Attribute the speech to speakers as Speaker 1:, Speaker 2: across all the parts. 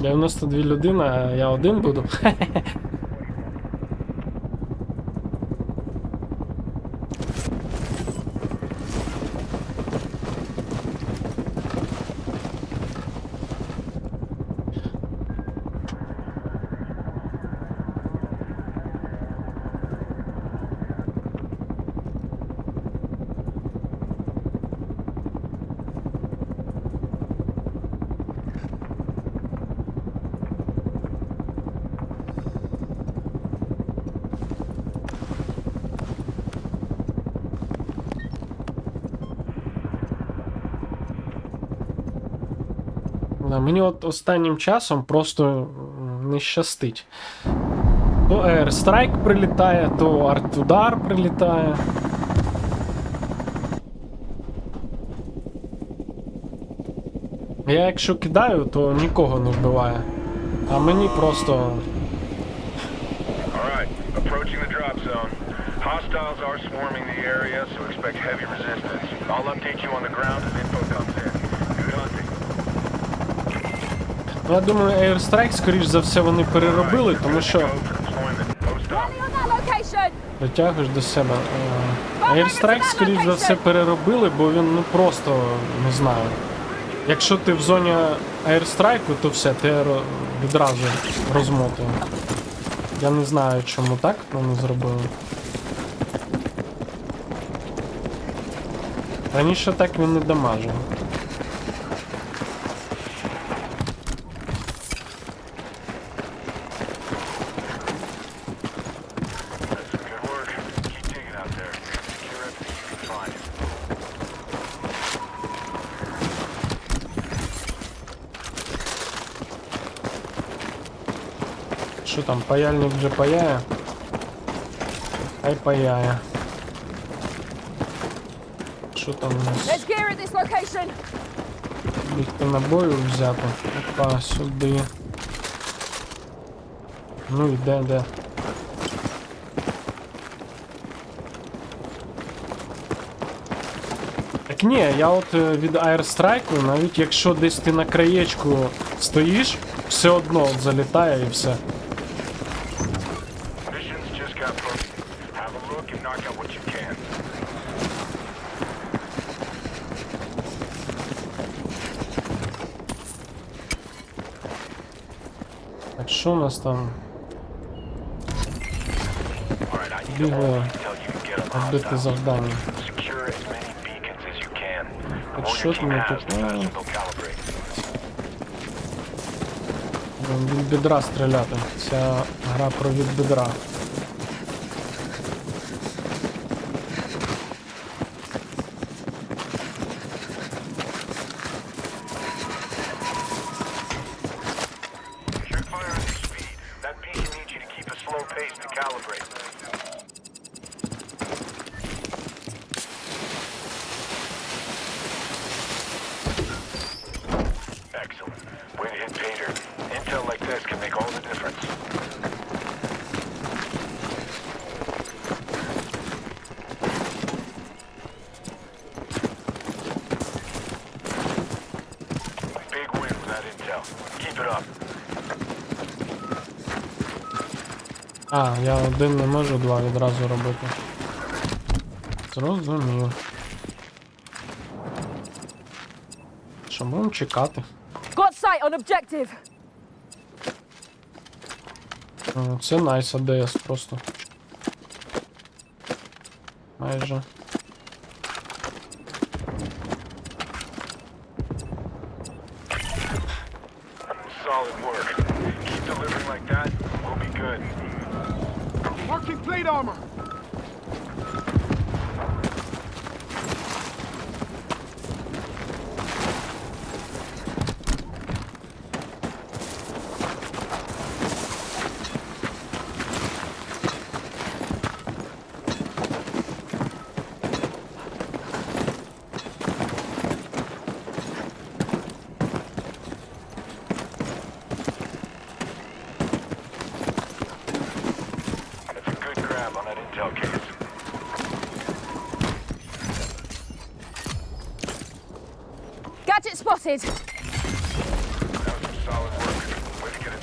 Speaker 1: 92 людини, а я один буду. Да, Мені от останнім часом просто не щастить. То Airstrike прилітає, то артудар прилітає. Я якщо кидаю, то нікого не вбиває. А мені просто.
Speaker 2: Hostiles are swarming the area, so expect heavy resistance. I'll update you on the ground as info comes in. Good hunting.
Speaker 1: Ну, я думаю, Airstrike, скоріш за все, вони переробили, тому що. Дотягуєш до себе. Е, Airstrike, скоріш за все, переробили, бо він ну просто не знаю. Якщо ти в зоні Airstrike, то все, ти відразу розмотує. Я не знаю, чому так вони зробили. Раніше так він не дамажив.
Speaker 2: Good work. Keep digging out there. Secure everything you can find.
Speaker 1: Що там, паяльник вже паяє? Хай паяє. Що там у нас? Бігти набою взяти. Опа, сюди. Ну і де, де. Так ні, я от е, від Airstrike, навіть якщо десь ти на краєчку стоїш, все одно залітає і все. Так що у нас там? Бігли
Speaker 2: hostiles.
Speaker 1: завдання. Так що я
Speaker 2: has,
Speaker 1: тут? від бедра стріляти. Ця гра про від бедра.
Speaker 2: Check fire on your speed. That beacon needs you to keep a slow pace to calibrate. Excellent. Way to hit pay dirt. Intel like this can make all the difference. Big win with that intel. Keep it up.
Speaker 1: А, я один не можу два відразу робити. Зрозумів. Що будемо чекати?
Speaker 3: Got sight on objective!
Speaker 1: О, Це найс АДС просто. Майже.
Speaker 2: Solid work. Keep delivering like that, we'll be good.
Speaker 4: Marking plate armor.
Speaker 3: Gadget spotted!
Speaker 2: That was some solid work.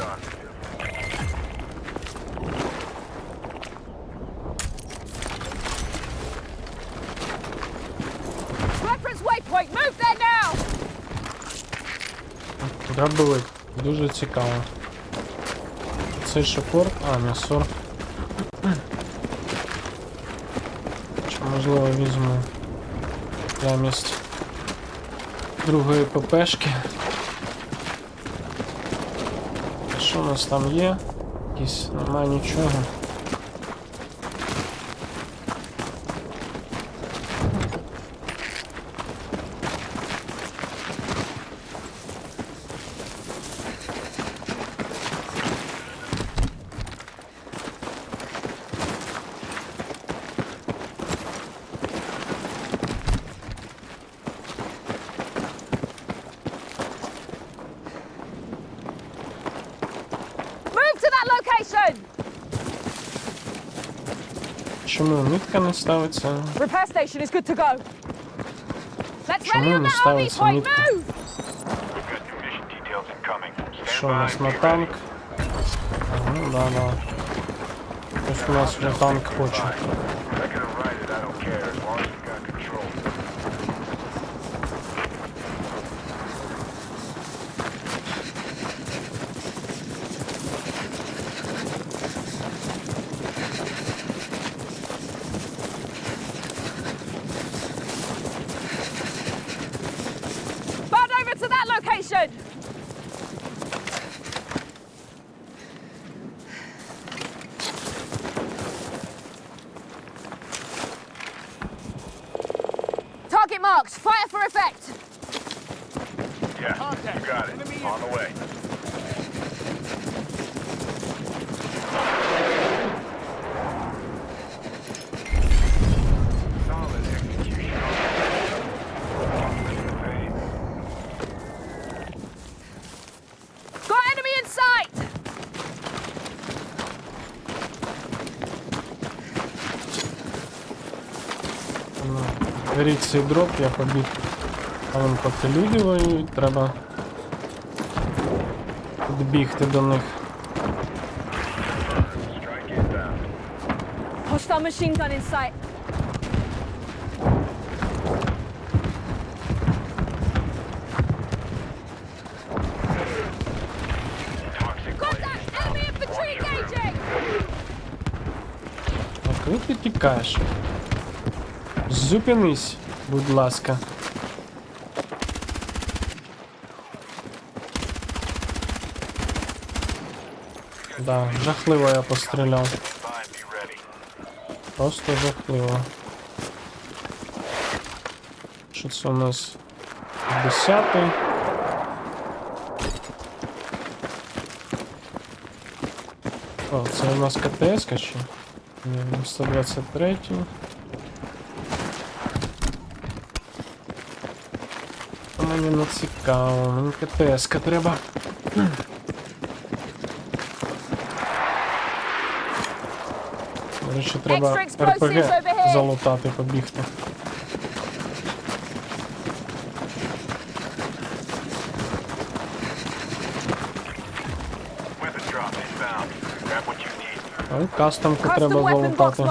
Speaker 2: on.
Speaker 3: Reference waypoint. Move there now.
Speaker 1: Дробовик. Дуже цікаво. Цей шопорт. А, не сор. Чи можливо візьму замість другої ППшки. Що у нас там є? Якісь немає нічого. Чому мітка не ставиться?
Speaker 3: Repair station is good to go. Let's
Speaker 1: Чому
Speaker 3: rally on
Speaker 1: не
Speaker 3: that RV
Speaker 1: ставиться
Speaker 3: point.
Speaker 1: мітка?
Speaker 3: Move.
Speaker 2: We've got new mission details incoming. Stand
Speaker 1: Що у
Speaker 2: by
Speaker 1: нас
Speaker 2: and
Speaker 1: на
Speaker 2: be ready.
Speaker 1: танк? А, ну да, да. Ось у нас вже танк хоче.
Speaker 2: Wreck it or ride it, I don't care,
Speaker 1: Беріть цей дроп, я побіг. А вон поки люди воюють, треба підбігти до них.
Speaker 3: Hostile machine gun in sight.
Speaker 1: Ти тікаєш? Зупинись, будь ласка. Да, жахливо я постріляв. Просто жахливо. Що це у нас? Десятий. О, це у нас КТС чи? Ні, 123. А Мені не цікаво, мені КТС треба. До речі, треба РПГ залутати, побігти. А і кастомку треба залутати.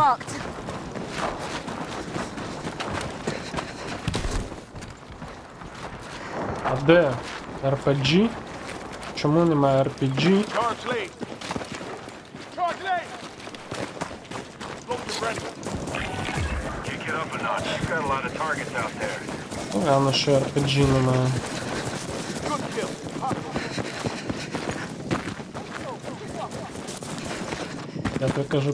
Speaker 2: Of targets out there.
Speaker 1: Ну, Рано, що RPG немає.
Speaker 4: Good kill.
Speaker 1: Я тобі кажу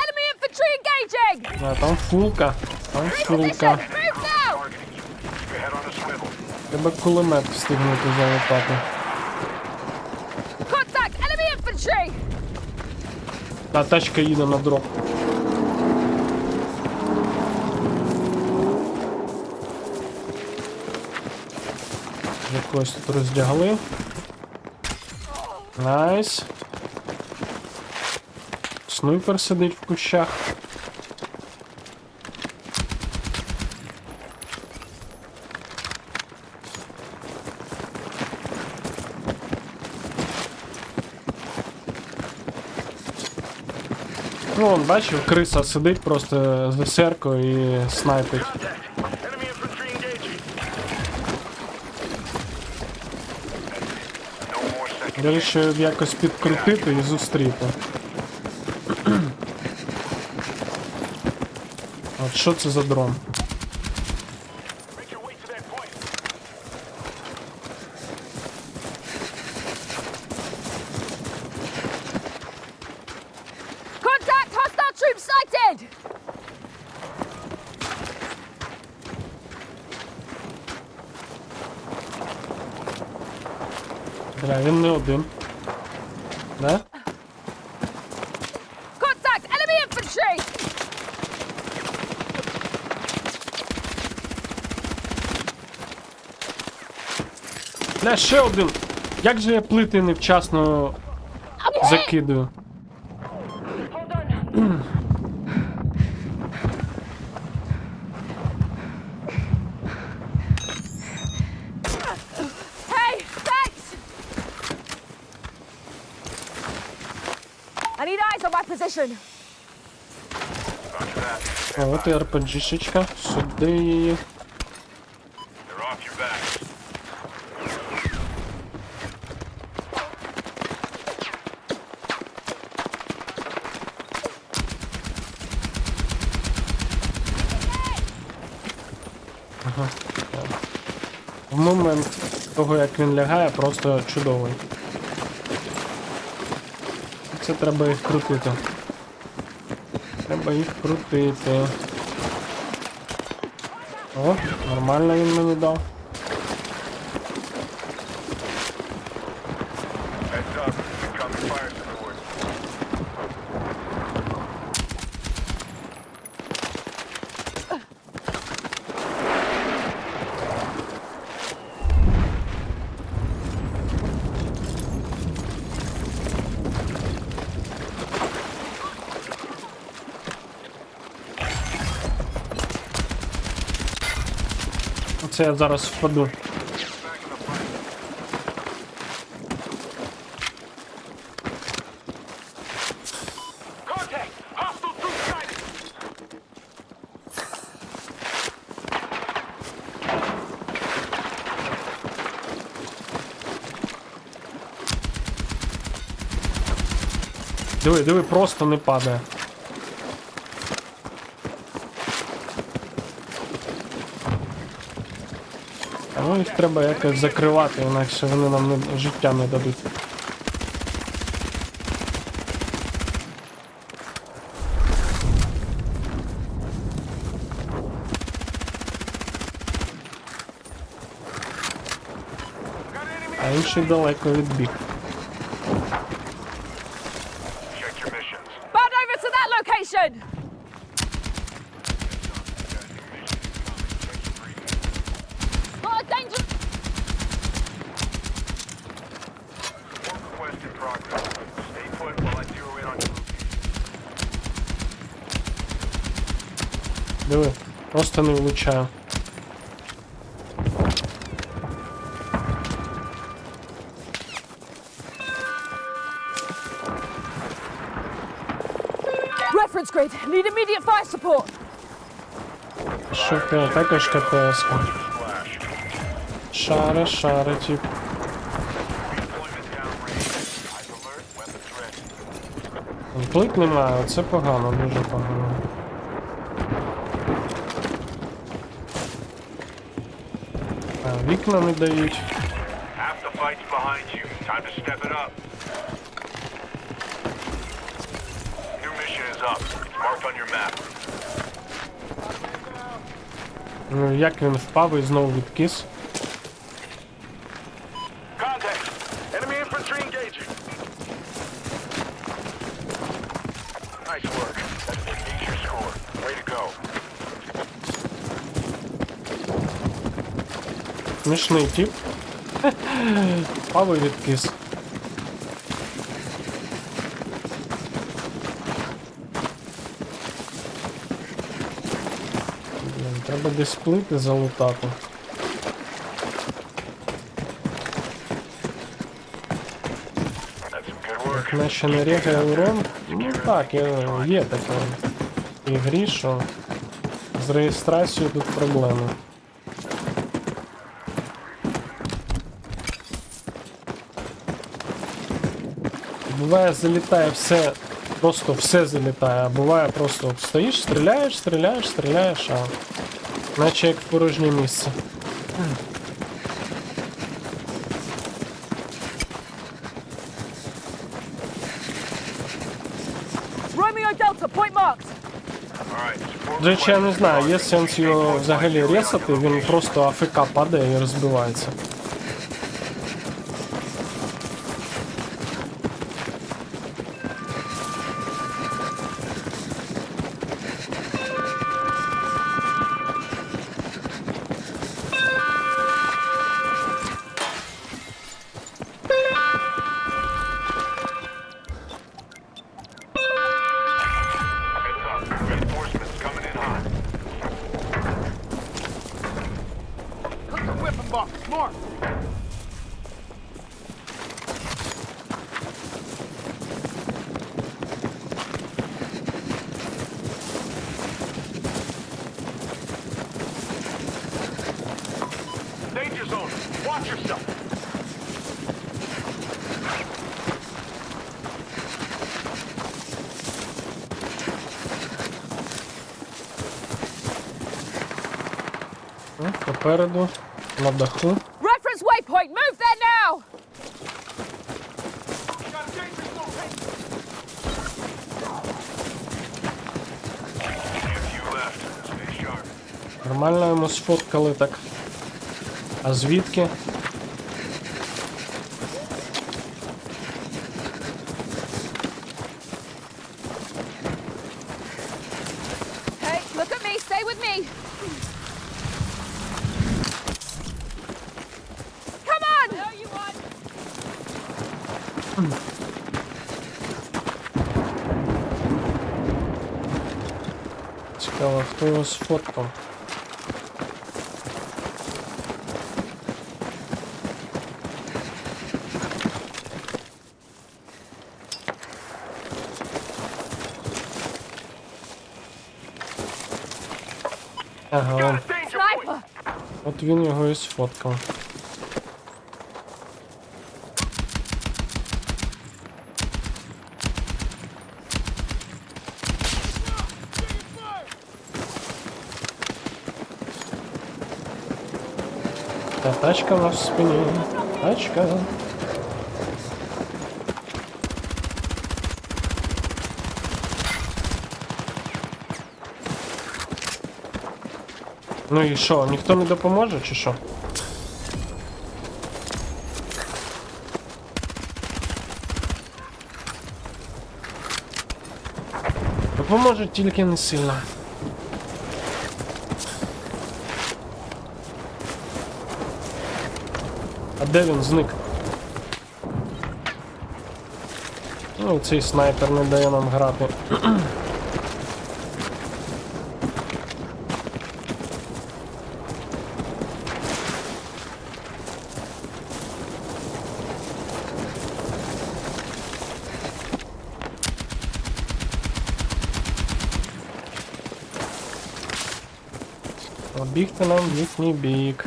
Speaker 3: Contact! Enemy infantry engaging!
Speaker 1: А, там фулка. Там фулка. Треба кулемет встигнути.
Speaker 3: Contact!
Speaker 1: Та тачка їде на дроп. Якось тут роздягли. Найс. Снайпер сидить в кущах. Ну, бачив, криса сидить просто з серко і снайпить. Вирішив якось підкрутити і зустріти. От що це за дрон?
Speaker 4: Make your way to that point.
Speaker 3: Contact! Hostile troops sighted!
Speaker 1: Бля, він не один. Да?
Speaker 3: Contact! Enemy infantry!
Speaker 1: Бля, ще один! Як же я плити невчасно закидую? І РПГшечка. Сюди її. В момент того, як він лягає, просто чудовий. Це треба їх крутити. Треба їх крутити. О, нормально він мені дав. Оце я зараз впаду. Диви, диви, просто не падає. Ну їх треба якось закривати, інакше вони нам не, життя не дадуть. А інший далеко відбіг.
Speaker 2: Check your missions.
Speaker 3: Bound over to that location! Got a danger...
Speaker 2: Work request in progress. Stay put while I zero in on your location.
Speaker 1: Диви, просто не влучаю.
Speaker 3: Reference grid. Need immediate fire support.
Speaker 1: Ти також КПС. Шаре, шаре, тип. Плит немає, це погано, дуже погано. А, вікна не дають.
Speaker 2: Half the fight's behind you. Time to step it up. New mission is up. It's marked on your map.
Speaker 1: Ну, як він впав і знову відкис.
Speaker 2: Nice work. That's an increase your score. Way to go.
Speaker 1: Смішний тип. Павий відкис. Блін, Треба десь плити залутати.
Speaker 2: Some.
Speaker 1: Наче не регає урон. Ну так, є, таке ігрі, що з реєстрацією тут проблеми. Буває, залітає все, просто все залітає, а буває просто стоїш, стріляєш, стріляєш, стріляєш, а наче як в порожнє місце. До речі, я не знаю, є сенс його взагалі ресати, він просто АФК падає і розбивається.
Speaker 4: Danger zone. Watch yourself.
Speaker 1: Ну, Попереду, на даху.
Speaker 3: Reference waypoint, move there now!
Speaker 1: Нормально йому сфоткали так. А звідки? Цікаво, хто його сфоткав? От він його і сфоткав. Та тачка в нас в спині. Тачка. Ну і що, ніхто не допоможе чи що? Допоможе тільки не сильно. А де він зник? Ну, цей снайпер не дає нам грати. Обігти нам в їхній бік.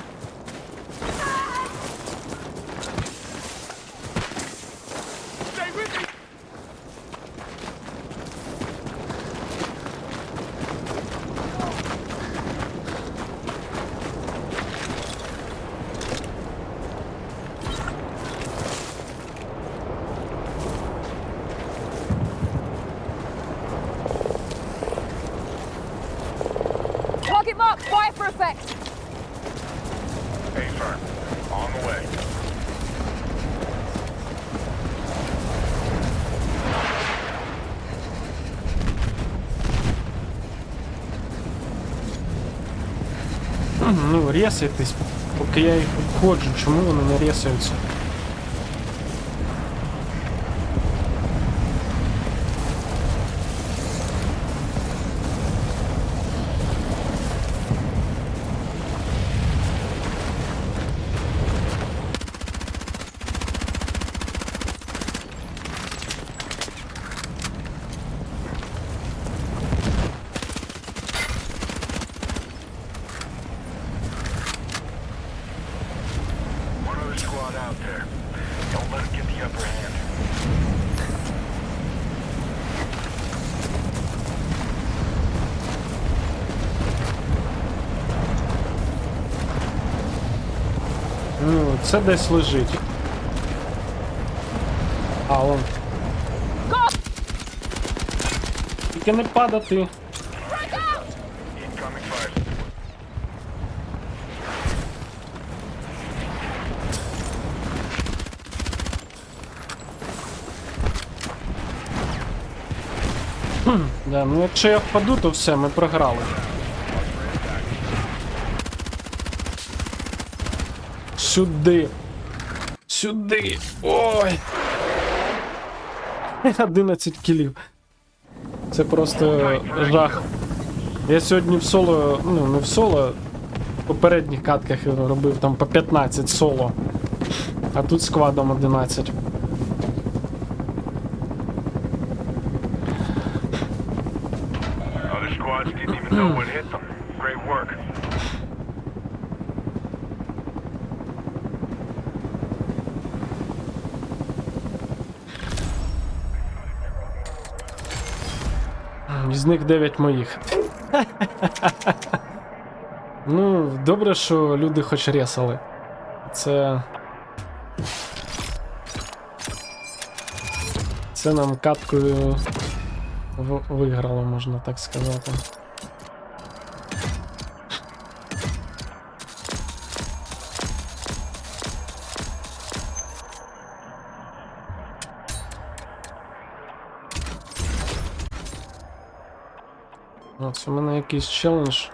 Speaker 3: Fire for effect.
Speaker 2: Affirm. On the way.
Speaker 1: Ну, рісайтесь, поки я їх обходжу, чому вони не рісаються? Це десь лежить. А, он. Тільки не падати.
Speaker 2: Support.
Speaker 1: Да, ну якщо я впаду, то все, ми програли. Сюди. Сюди. Ой. 11 кілів. Це просто жах. Я сьогодні в соло, ну не в соло, в попередніх катках робив там по 15 соло. А тут складом 11.
Speaker 2: Other squads didn't even. Great work.
Speaker 1: Із них 9 моїх. ну, добре, що люди хоч ресали. Це. Це нам каткою виграло, можна так сказати. Мене якийсь челендж.